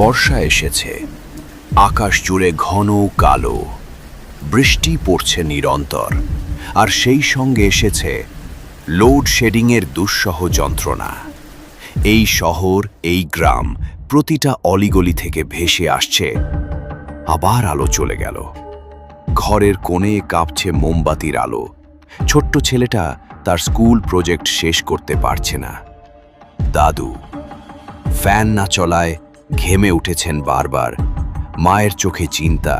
বর্ষা এসেছে। আকাশ জুড়ে ঘন কালো। বৃষ্টি পড়ছে নিরন্তর। আর সেই সঙ্গে এসেছে লোডশেডিংয়ের দুঃসহ যন্ত্রণা। এই শহর, এই গ্রাম প্রতিটা অলিগলি থেকে ভেসে আসছে। আবার আলো চলে গেল। ঘরের কোণে কাঁপছে মোমবাতির আলো। ছোট্ট ছেলেটা তার স্কুল প্রজেক্ট শেষ করতে পারছে না। দাদু, ফ্যান না চলায় ঘেমে উঠেছেন বারবার। মায়ের চোখে চিন্তা।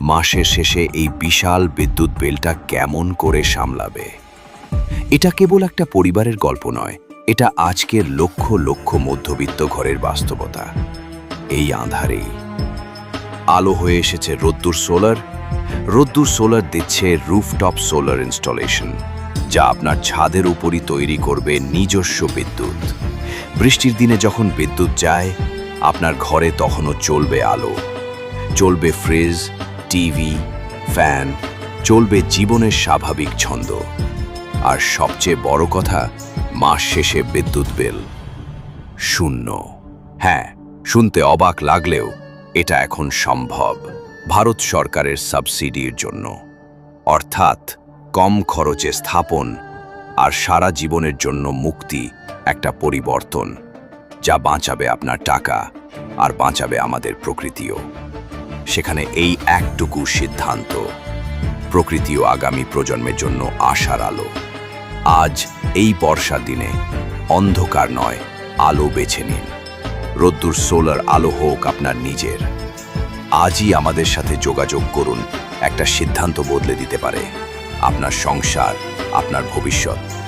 মাসের শেষে এই বিশাল বিদ্যুৎ বিলটা কেমন করে সামলাবে? এটা কেবল একটা পরিবারের গল্প নয়, এটা আজকের লক্ষ লক্ষ মধ্যবিত্ত ঘরের বাস্তবতা। এই আঁধারেই আলো হয়ে এসেছে রোদ্দুর সোলার। রোদ্দুর সোলার দিচ্ছে রুফটপ সোলার ইনস্টলেশন, যা আপনার ছাদের উপরই তৈরি করবে নিজস্ব বিদ্যুৎ। বৃষ্টির দিনে যখন বিদ্যুৎ যায় আপনার ঘরে তখনও চলবে আলো। চলবে ফ্রিজ, টিভি, ফ্যান, চলবে জীবনের স্বাভাবিক ছন্দ। আর সবচেয়ে বড় কথা, মাস শেষে বিদ্যুৎ বিল। শূন্য। হ্যাঁ শুনতে অবাক লাগলেও এটা এখন সম্ভব, ভারত সরকারের সাবসিডির জন্য। অর্থাৎ কম খরচে স্থাপন আর সারা জীবনের জন্য মুক্তি একটা পরিবর্তন। যা বাঁচাবে আপনার টাকা আর বাঁচাবে আমাদের প্রকৃতিও। সেখানে এই একটুকু সিদ্ধান্ত। প্রকৃতিও আগামী প্রজন্মের জন্য আশার আলো। আজ এই বর্ষার দিনে অন্ধকার নয়, আলো বেছে নিন। রোদ্দুর সোলার আলো হোক আপনার নিজের। আজই আমাদের সাথে যোগাযোগ করুন, একটা সিদ্ধান্ত বদলে দিতে পারে। আপনার সংসার, আপনার ভবিষ্যৎ।